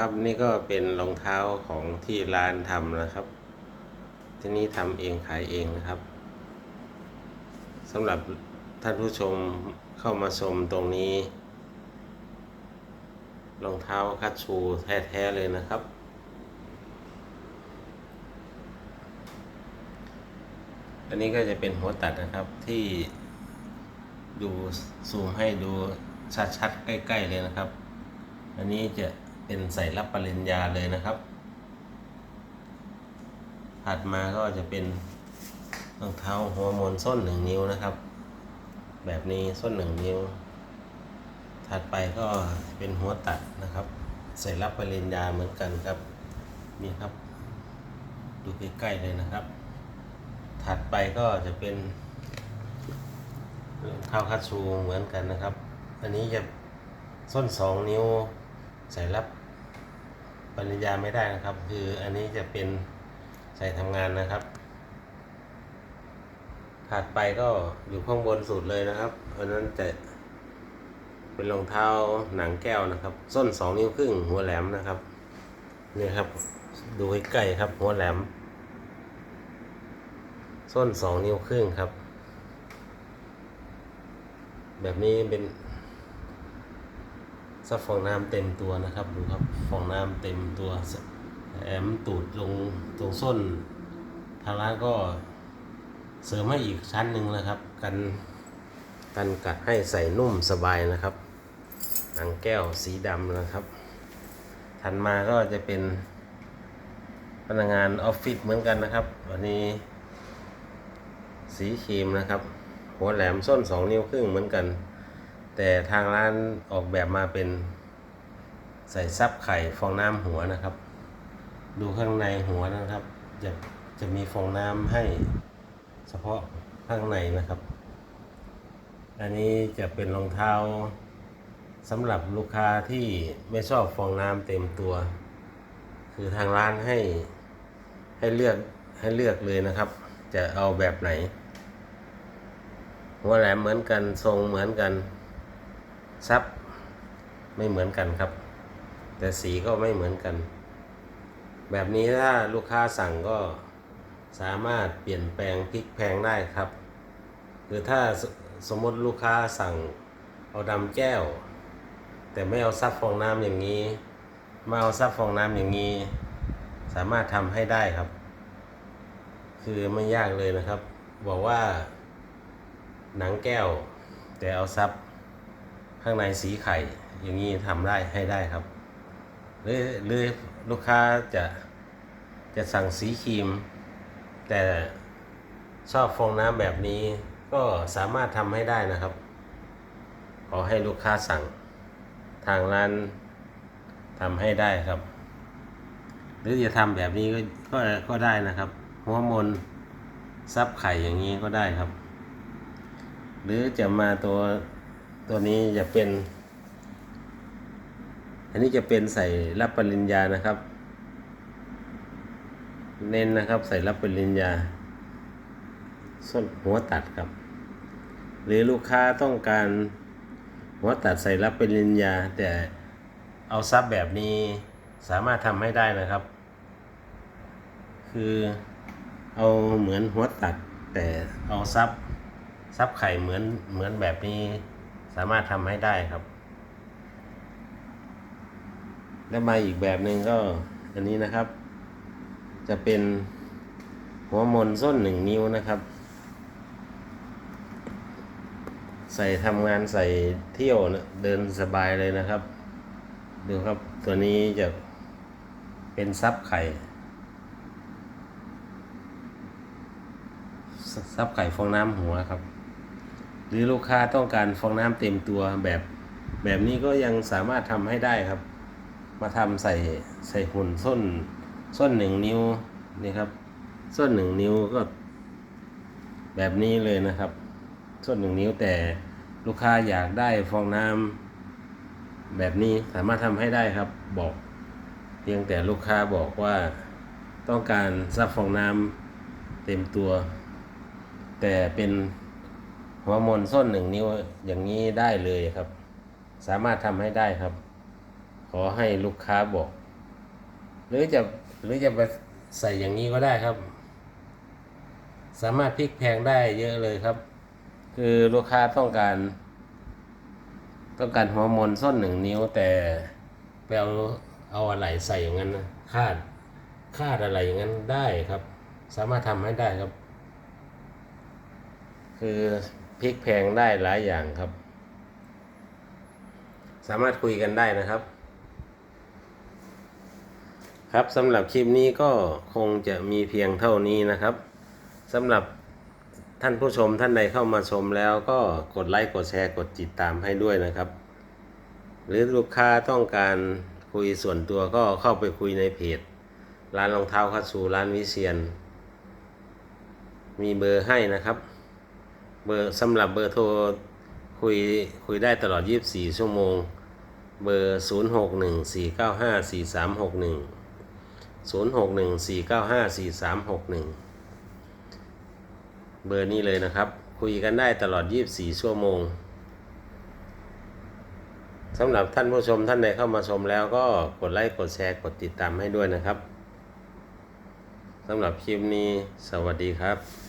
ครับนี่ก็เป็นรองเท้าของที่ร้านทำนะครับ ที่นี่ทำเองขายเองนะครับสำหรับท่านผู้ชมเข้ามาชมตรงนี้รองเท้าคัตชูแท้ๆเลยนะครับ อันนี้ก็จะเป็นหัวตัดนะครับที่ดูซูมให้ดูชัดๆใกล้ ๆ เลยนะครับ อันนี้จะ เป็นใส่รับปริญญาเลยนะครับ ถัดมาก็จะเป็นรองเท้าหัวมนส้นหนึ่งนิ้วนะครับ แบบนี้ส้นหนึ่งนิ้ว ถัดไปก็เป็นหัวตัดนะครับ ใส่รับปริญญาเหมือนกันครับนี่ครับ ดูใกล้ๆเลยนะครับ ถัดไปก็จะเป็นรองเท้าคัตชูเหมือนกันนะครับ อันนี้จะส้นสองนิ้วใส่รับ ปริญญาไม่ได้นะครับ คืออันนี้จะเป็นใส่ทำงานนะครับ ถัดไปก็อยู่ข้างบนสุดเลยนะครับอันนั้นจะเป็นรองเท้าหนังแก้วนะครับ ส้นสองนิ้วครึ่งหัวแหลมนะครับนี่ครับ ดูใกล้ๆครับ หัวแหลม ส้นสองนิ้วครึ่งครับ แบบนี้เป็น ซับฟองน้ำเต็มตัวนะครับดูครับฟองน้ำเต็มตัวแอมตูดลงตรงส้น ทางร้านก็เสริมให้อีกชั้นหนึ่งนะครับ กันกันกัดให้ใส่นุ่มสบายนะครับหนังแก้วสีดำนะครับ ถัดมาก็จะเป็นพนักงานออฟฟิศเหมือนกันนะครับ วันนี้ สีครีมนะครับ หัวแหลมส้นสองนิ้วครึ่งเหมือนกัน แต่ทางร้านออกแบบมาเป็นใส่ซับไข่ฟองน้ำหัวนะครับ ดูข้างในหัวนะครับ จะจะมีฟองน้ำให้เฉพาะข้างในนะครับ อันนี้จะเป็นรองเท้าสำหรับลูกค้าที่ไม่ชอบฟองน้ำเต็มตัว คือทางร้านให้ให้เลือกให้เลือกเลยนะครับ จะเอาแบบไหน หัวแหลมเหมือนกันทรงเหมือนกัน ซับไม่เหมือนกันครับ แต่สีก็ไม่เหมือนกัน แบบนี้ถ้าลูกค้าสั่งก็สามารถเปลี่ยนแปลงพลิกแพลงได้ครับหรือถ้าสสมมติลูกค้าสั่งเอาดำแก้ว แต่ไม่เอาซับฟองน้ำอย่างนี้ มาเอาซับฟองน้ำอย่างนี้ สามารถทำให้ได้ครับ คือไม่ยากเลยนะครับ บอกว่า หนังแก้ว แต่เอาซับ ข้างในสีไข่ อย่างนี้ทำได้ให้ได้ครับ หรือหรือลูกค้าจะจะสั่งสีครีม แต่ชอบฟองน้ำแบบนี้ก็สามารถทำให้ได้นะครับ ขอให้ลูกค้าสั่งทางร้านทำให้ได้ครับ หรือจะทำแบบนี้ก็ก็ก็ได้นะครับ หัวมนซับไข่อย่างนี้ก็ได้ครับ หรือจะมาตัว ตัวนี้จะเป็น อันนี้จะเป็นใส่รับปริญญานะครับ เน้นนะครับใส่รับปริญญา ส้นหัวตัดครับ หรือลูกค้าต้องการหัวตัดใส่รับปริญญา แต่เอาซับแบบนี้สามารถทำให้ได้นะครับ คือเอาเหมือนหัวตัดแต่เอาซับซับไข่เหมือนเหมือนแบบนี้ สามารถทำให้ได้ครับ แล้มาอีกแบบหนึ่งก็อันนี้นะครับ จะเป็นหัวมนส้นหนึ่งนิ้วนะครับ ใส่ทำงานใส่เที่ยวนะเดินสบายเลยนะครับ ดูครับตัวนี้จะเป็นซับไข่ซับไข่ฟองน้ำหัวครับ หรือลูกค้าต้องการฟองน้ำเต็มตัวแบบ แบบนี้ก็ยังสามารถทำให้ได้ครับ มาทำใส่ใส่หุ่นส้น ส้นหนึ่งนิ้วนี่ครับ ส้นหนึ่งนิ้วก็ แบบนี้เลยนะครับ ส้นหนึ่งนิ้วแต่ลูกค้าอยากได้ฟองน้ำแบบนี้สามารถทำให้ได้ครับบอก เพียงแต่ลูกค้าบอกว่าต้องการซับฟองน้ำเต็มตัว แต่เป็น หัวมนส้นหนึ่งนิ้วอย่างนี้ได้เลยครับ สามารถทำให้ได้ครับ ขอให้ลูกค้าบอก หรือจะหรือจะไปใส่อย่างนี้ก็ได้ครับ สามารถพลิกแพงได้เยอะเลยครับ คือลูกค้าต้องการ ต้องการหัวมนส้นหนึ่งนิ้วแต่ไปเอาเอาอะไรใส่อย่างนั้นนะคาดคาดอะไรอย่างนั้นได้ครับ สามารถทำให้ได้ครับ คือ พลิกแพงได้หลายอย่างครับ สามารถคุยกันได้นะครับ ครับสำหรับคลิปนี้ก็คงจะมีเพียงเท่านี้นะครับสำหรับท่านผู้ชมท่านใดเข้ามาชมแล้วก็กดไลค์กดแชร์กดติดตามให้ด้วยนะครับ หรือลูกค้าต้องการคุยส่วนตัวก็เข้าไปคุยในเพจ ร้านรองเท้าคัตสูร้านวิเชียน มีเบอร์ให้นะครับ เบอร์สำหรับเบอร์โทรคุยคุยได้ตลอด 24 ชั่วโมง เบอร์ 0614954361 0614954361 เบอร์นี้เลยนะครับ คุยกันได้ตลอด 24 ชั่วโมงสำหรับท่านผู้ชมท่านใดเข้ามาชมแล้วก็กดไลค์ กดแชร์ กดติดตามให้ด้วยนะครับสำหรับคลิปนี้สวัสดีครับ